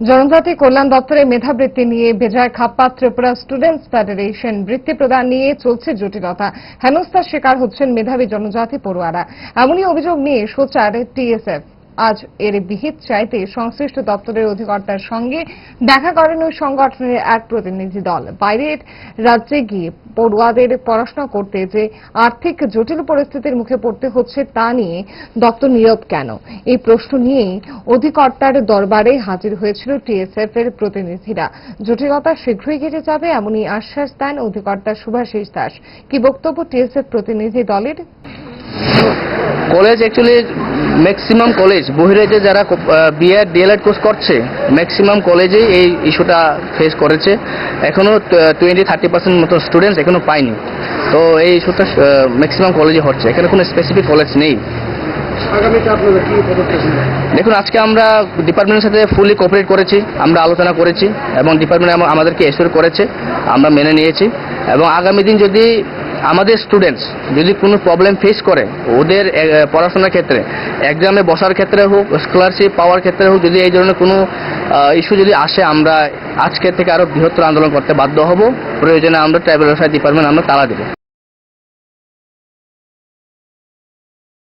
জনজাতি কল্যাণ দপ্তরের মেধাবৃত্তি নিয়ে বেজায় খাপ্পা ত্রিপুরা স্টুডেন্টস ফেডারেশন বৃত্তি প্রদান নিয়ে চলছে জটিলতা। হেনস্থার শিকার হচ্ছেন মেধাবী জনজাতি পড়ুয়ারা। এমনই অভিযোগ নিয়ে সোচার টিএসএফ। আজ এর বিহিত চাইতে সংশ্লিষ্ট দপ্তরের অধিকর্তার সঙ্গে দেখা করেন ওই সংগঠনের এক প্রতিনিধি দল। বাইরের রাজ্যে গিয়ে পড়ুয়াদের পড়াশোনা করতে যে আর্থিক জটিল পরিস্থিতির মুখে পড়তে হচ্ছে তা নিয়ে দপ্তর নীরব কেন? এই প্রশ্ন নিয়েই অধিকর্তার দরবারে হাজির হয়েছিল টিএসএফ এর প্রতিনিধিরা। জটিলতা শীঘ্রই কেটে যাবে, এমনই আশ্বাস দেন অধিকর্তা সুভাষিস দাস। কি বক্তব্য টিএসএফ প্রতিনিধি দলের? কলেজ অ্যাকচুয়ালি ম্যাক্সিমাম কলেজ বহিরাজ্যে যারা বিএড ডিএলএড কোর্স করছে ম্যাক্সিমাম কলেজেই এই ইস্যুটা ফেস করেছে। এখনও টোয়েন্টি থার্টি পার্সেন্ট মতো স্টুডেন্টস এখনও পায়নি। তো এই ইস্যুটা ম্যাক্সিমাম কলেজে হচ্ছে। এখানে কোনো স্পেসিফিক কলেজ নেই। দেখুন আজকে আমরা ডিপার্টমেন্টের সাথে ফুলি কোঅপারেট করেছি আমরা আলোচনা করেছি এবং ডিপার্টমেন্ট আমাদেরকে এসিওর করেছে আমরা মেনে নিয়েছি। এবং আগামী দিন যদি আমাদের স্টুডেন্টস যদি কোনো প্রবলেম ফেস করে, ওদের পড়াশোনার ক্ষেত্রে এক্সামে বসার ক্ষেত্রে হোক স্কলারশিপ পাওয়ার ক্ষেত্রে হোক, যদি এই ধরনের কোনো ইস্যু যদি আসে, আমরা আজকে থেকে আরও বৃহত্তর আন্দোলন করতে বাধ্য হব। প্রয়োজনে আমরা ট্রাইবেল ওয়েলফেয়ার ডিপার্টমেন্ট আমরা তালা দেবো।